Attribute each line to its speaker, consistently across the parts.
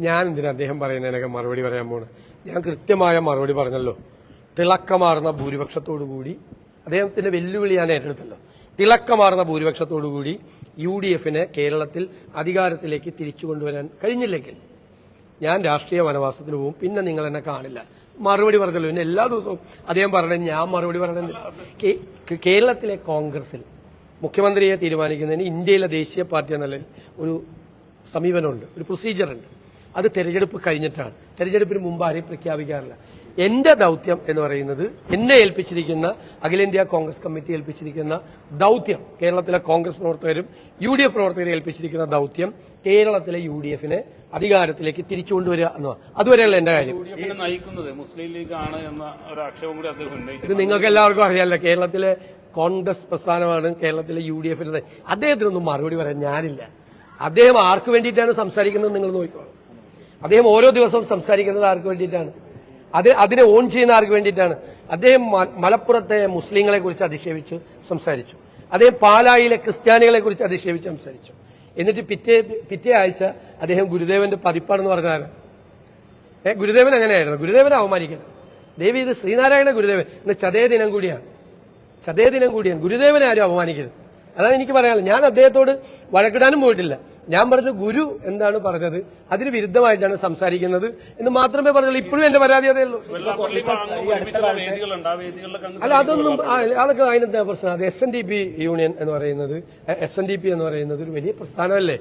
Speaker 1: ഞാൻ എന്തിനാ അദ്ദേഹം പറയുന്നതിനൊക്കെ മറുപടി പറയാൻ പോണ്? ഞാൻ കൃത്യമായ മറുപടി പറഞ്ഞല്ലോ. തിളക്കമാർന്ന ഭൂരിപക്ഷത്തോടു കൂടി അദ്ദേഹത്തിന്റെ വെല്ലുവിളി ഞാൻ ഏറ്റെടുത്തല്ലോ. തിളക്കമാർന്ന ഭൂരിപക്ഷത്തോടു കൂടി യു ഡി എഫിനെ കേരളത്തിൽ അധികാരത്തിലേക്ക് തിരിച്ചു കൊണ്ടുവരാൻ കഴിഞ്ഞില്ലെങ്കിൽ ഞാൻ രാഷ്ട്രീയ വനവാസത്തിന് പോകും. പിന്നെ നിങ്ങൾ എന്നെ കാണില്ല. മറുപടി പറഞ്ഞല്ലോ. പിന്നെ എല്ലാ ദിവസവും അദ്ദേഹം പറയണേ ഞാൻ മറുപടി കേ- കേരളത്തിലെ കോൺഗ്രസിൽ മുഖ്യമന്ത്രിയെ തീരുമാനിക്കുന്നതിന് ഇന്ത്യയിലെ ദേശീയ പാർട്ടി എന്നുള്ള ഒരു സമീപനമുണ്ട് ഒരു പ്രൊസീജിയറുണ്ട് അത് തെരഞ്ഞെടുപ്പ് കഴിഞ്ഞിട്ടാണ്. തെരഞ്ഞെടുപ്പിന് മുമ്പ് ആരെയും പ്രഖ്യാപിക്കാറില്ല. എന്റെ ദൗത്യം എന്ന് പറയുന്നത് എന്നെ ഏൽപ്പിച്ചിരിക്കുന്ന അഖിലേന്ത്യാ കോൺഗ്രസ് കമ്മിറ്റി ഏൽപ്പിച്ചിരിക്കുന്ന ദൗത്യം കേരളത്തിലെ കോൺഗ്രസ് പ്രവർത്തകരും യു ഡി എഫ് പ്രവർത്തകരും ഏൽപ്പിച്ചിരിക്കുന്ന ദൗത്യം കേരളത്തിലെ യു ഡി എഫിനെ അധികാരത്തിലേക്ക് തിരിച്ചുകൊണ്ടുവരിക എന്നതാണ്. അതുവരെയുള്ള എന്റെ കാര്യം.
Speaker 2: നയിക്കുന്നത് മുസ്ലിം ലീഗ് ആണ് എന്ന ഒരു ആക്ഷേപം കൂടി അദ്ദേഹം
Speaker 1: ഇത് നിങ്ങൾക്ക് എല്ലാവർക്കും അറിയാമല്ലോ കേരളത്തിലെ കോൺഗ്രസ് പ്രസ്ഥാനമാണ് കേരളത്തിലെ യു ഡി എഫിന്റെ അദ്ദേഹത്തിനൊന്നും മറുപടി പറയാൻ ഞാനില്ല. അദ്ദേഹം ആർക്ക് വേണ്ടിയിട്ടാണ് സംസാരിക്കുന്നത് നിങ്ങൾ നോക്കിക്കോളൂ. അദ്ദേഹം ഓരോ ദിവസവും സംസാരിക്കുന്നത് ആർക്ക് വേണ്ടിയിട്ടാണ്? അത് അതിനെ ഓൺ ചെയ്യുന്ന ആർക്ക് വേണ്ടിയിട്ടാണ്? അദ്ദേഹം മലപ്പുറത്തെ മുസ്ലിങ്ങളെ കുറിച്ച് അധിക്ഷേപിച്ച് സംസാരിച്ചു. അദ്ദേഹം പാലായിലെ ക്രിസ്ത്യാനികളെ കുറിച്ച് അധിക്ഷേപിച്ച് സംസാരിച്ചു. എന്നിട്ട് പിറ്റേ പിറ്റേ ആഴ്ച അദ്ദേഹം ഗുരുദേവന്റെ പതിപ്പാണെന്ന് പറഞ്ഞാൽ ഏ ഗുരുദേവൻ അങ്ങനെയായിരുന്നു. ഗുരുദേവനെ അവമാനിക്കണം. ദേവി ഇത് ശ്രീനാരായണ ഗുരുദേവൻ. ഇന്ന് ചതേ ദിനം കൂടിയാണ്. ചതേ ദിനം കൂടിയാണ്. ഗുരുദേവനെ ആരും അവമാനിക്കരുത്. അതാണ് എനിക്ക് പറയാനുള്ളത്. ഞാൻ അദ്ദേഹത്തോട് വഴക്കിടാനും പോയിട്ടില്ല. ഞാൻ പറഞ്ഞു ഗുരു എന്താണ് പറഞ്ഞത്? അതിന് വിരുദ്ധമായിട്ടാണ് സംസാരിക്കുന്നത് എന്ന് മാത്രമേ പറഞ്ഞുള്ളൂ. ഇപ്പോഴും എന്റെ പരാതി അതേ ഉള്ളൂ
Speaker 2: വെള്ളാപ്പള്ളി വാങ്ങും ഒരുമിച്ചുള്ള വേദികളുണ്ട്. ആ വേദികളിലൊക്കെ അങ്ങ്
Speaker 1: അല്ല അതൊന്നും അതൊക്കെ അതിനെന്താ പ്രശ്നം? അത് S N D P union എന്ന് പറയുന്നത് എസ് എൻ ഡി പി എന്ന് പറയുന്നത് ഒരു വലിയ പ്രസ്ഥാനമല്ലേ?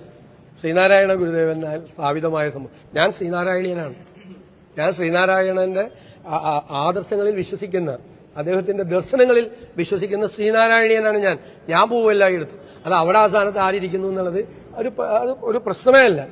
Speaker 1: ശ്രീനാരായണ ഗുരുദേവൻ സ്ഥാപിതമായ സംഭവം. ഞാൻ ശ്രീനാരായണീയനാണ്. ഞാൻ ശ്രീനാരായണന്റെ ആദർശങ്ങളിൽ വിശ്വസിക്കുന്ന അദ്ദേഹത്തിന്റെ ദർശനങ്ങളിൽ വിശ്വസിക്കുന്ന ശ്രീനാരായണീയനാണ് ഞാൻ. ഞാൻ പോവെല്ലാം എടുത്തു. അത് അവിടെ ആ സ്ഥാനത്ത് ആരിയ്ക്കുന്നു എന്നുള്ളത് ഒരു ഒരു പ്രശ്നമേ അല്ല.